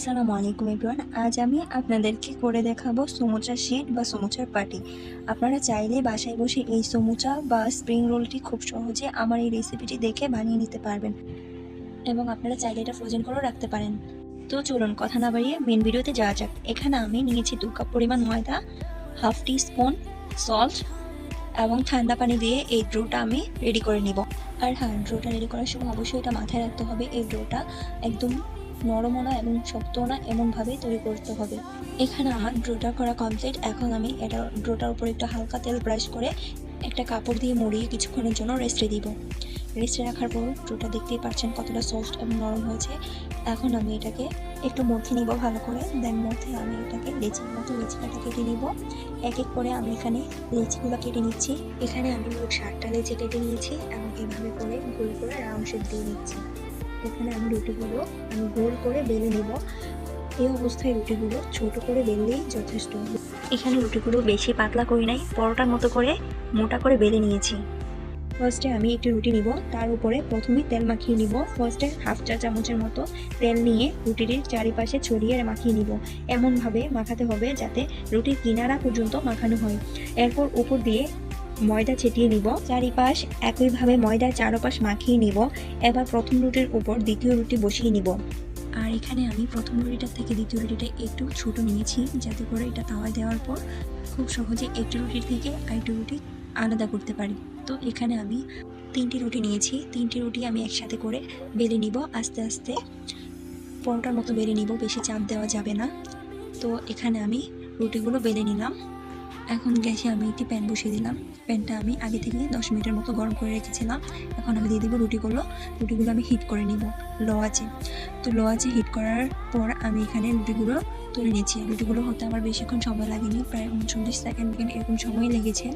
আসসালামু আলাইকুম এভরিওয়ান। আজ আমি আপনাদেরকে করে দেখাবো সমুচা শিট বা সমুচার পাটি। আপনারা চাইলে বাসায় বসে এই সমুচা বা স্প্রিং রোলটি খুব সহজে আমার এই রেসিপিটি দেখে বানিয়ে নিতে পারবেন এবং আপনারা চাইলে এটা ফ্রোজেন করেও রাখতে পারেন। তো চলুন কথা না বাড়িয়ে মেন ভিডিওতে যাওয়া যাক। এখানে আমি নিয়েছি দু কাপ পরিমাণ ময়দা, হাফ টি স্পুন সল্ট এবং ঠান্ডা পানি দিয়ে এই ড্রোটা আমি রেডি করে নিব। আর হ্যাঁ ড্রোটা রেডি করার সময় অবশ্যই এটা মাথায় রাখতে হবে। এই ড্রোটা একদম নরমও না এবং শক্তও না এমনভাবেই তৈরি করতে হবে। এখানে আমার ড্রোটা করা কমপ্লিট এখন আমি এটা ড্রোটার উপর একটু হালকা তেল ব্রাশ করে একটা কাপড় দিয়ে মুড়িয়ে কিছুক্ষণের জন্য রেস্টে দিব। রেস্টে রাখার পর ড্রোটা দেখতেই পাচ্ছেন কতটা সফট এবং নরম হয়েছে। এখন আমি এটাকে একটু মধ্যে নিব ভালো করে। দেন মধ্যে আমি এটাকে লেচির মতো লেচিটাকে কেটে নিব। এক এক করে আমি এখানে লেচিগুলো কেটে নিচ্ছি। এখানে আমি মোট ষাটটা লেচি কেটে নিয়েছি এবং এভাবে করে গোল করে রাউন্ড শেপ দিয়ে নিচ্ছি। এখানে আমি রুটিগুলো আমি গোল করে বেলে নেব। এই অবস্থায় রুটিগুলো ছোট করে বেললেই যথেষ্ট এখানে রুটিগুলো বেশি পাতলা করি নাই পরোটার মতো করে মোটা করে বেলে নিয়েছি। ফার্স্টে আমি একটি রুটি নিব, তার উপরে প্রথমে তেল মাখিয়ে নিব। ফার্স্টে হাফ চা চামচের মতো তেল নিয়ে রুটিটির চারিপাশে ছড়িয়ে মাখিয়ে নিব। এমনভাবে মাখাতে হবে যাতে রুটির কিনারা পর্যন্ত মাখানো হয়। এরপর উপর দিয়ে ময়দা ছিটিয়ে নিব। চারিপাশ একইভাবে ময়দার চারপাশ মাখিয়ে নিব। এবার প্রথম রুটির উপর দ্বিতীয় রুটি বসিয়ে নিব। আর এখানে আমি প্রথম রুটিটার থেকে দ্বিতীয় রুটিটা একটু ছোট নিয়েছি, যাতে করে এটা তাওয়ায় দেওয়ার পর খুব সহজে একটি রুটির থেকে আরেকটি রুটি আলাদা করতে পারি। তো এখানে আমি তিনটি রুটি নিয়েছি। তিনটি রুটি আমি একসাথে করে বেলে নিব। আস্তে আস্তে পরোটার মতো বেলে নিব। বেশি চাপ দেওয়া যাবে না। তো এখানে আমি রুটিগুলো বেলে নিলাম। এখন গ্যাসে আমি একটি প্যান বসিয়ে দিলাম। প্যানটা আমি আগে থেকে দশ মিনিটের মতো গরম করে রেখেছিলাম। এখন আমি দিয়ে দিব রুটিগুলো রুটিগুলো আমি হিট করে নিব। লো আছে তো লো আছে হিট করার পর আমি এখানে রুটিগুলো তুলে নিয়েছি। রুটিগুলো হতে আমার বেশিক্ষণ সময় লাগেনি। প্রায় উনচল্লিশ সেকেন্ড এরকম সময় লেগেছে।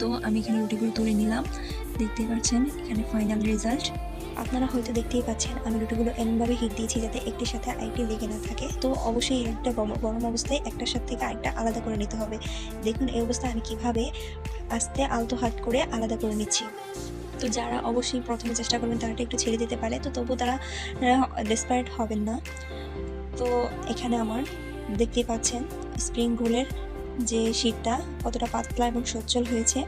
তো আমি এখানে রুটিগুলো তুলে নিলাম। দেখতে পাচ্ছেন এখানে ফাইনাল রেজাল্ট আপনারা হয়তো দেখতেই পাচ্ছেন, আমি রুটিগুলো এমনভাবে হিট দিয়েছি যাতে একটির সাথে আরেকটি লেগে না থাকে। তো অবশ্যই একটা গরম অবস্থায় একটার সাথে থেকে আরেকটা আলাদা করে নিতে হবে। দেখুন এই অবস্থা আমি কীভাবে আস্তে আলতো হাত করে আলাদা করে নিচ্ছি। তো যারা অবশ্যই প্রথমে চেষ্টা করবেন তারা একটু ছেড়ে দিতে পারে। তো তবু তারা ডেসপারেট হবেন না। তো এখানে আমার দেখতেই পাচ্ছেন স্প্রিং রোলের যে শীটটা কতটা পাতলা এবং সচ্ছল হয়েছে।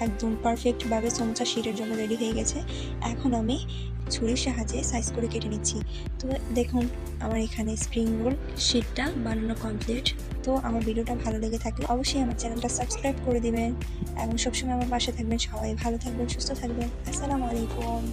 একদম পারফেক্টভাবে সমোসা শিটের জন্য রেডি হয়ে গেছে। এখন আমি ছুরির সাহায্যে সাইজ করে কেটে নিচ্ছি। তো দেখুন, আমার এখানে স্প্রিং রোল শিটটা বানানো কমপ্লিট তো আমার ভিডিওটা ভালো লেগে থাকলে অবশ্যই আমার চ্যানেলটা সাবস্ক্রাইব করে দিবেন। এবং সবসময় আমার পাশে থাকবেন। সবাই ভালো থাকবেন, সুস্থ থাকবেন। আসসালামু আলাইকুম।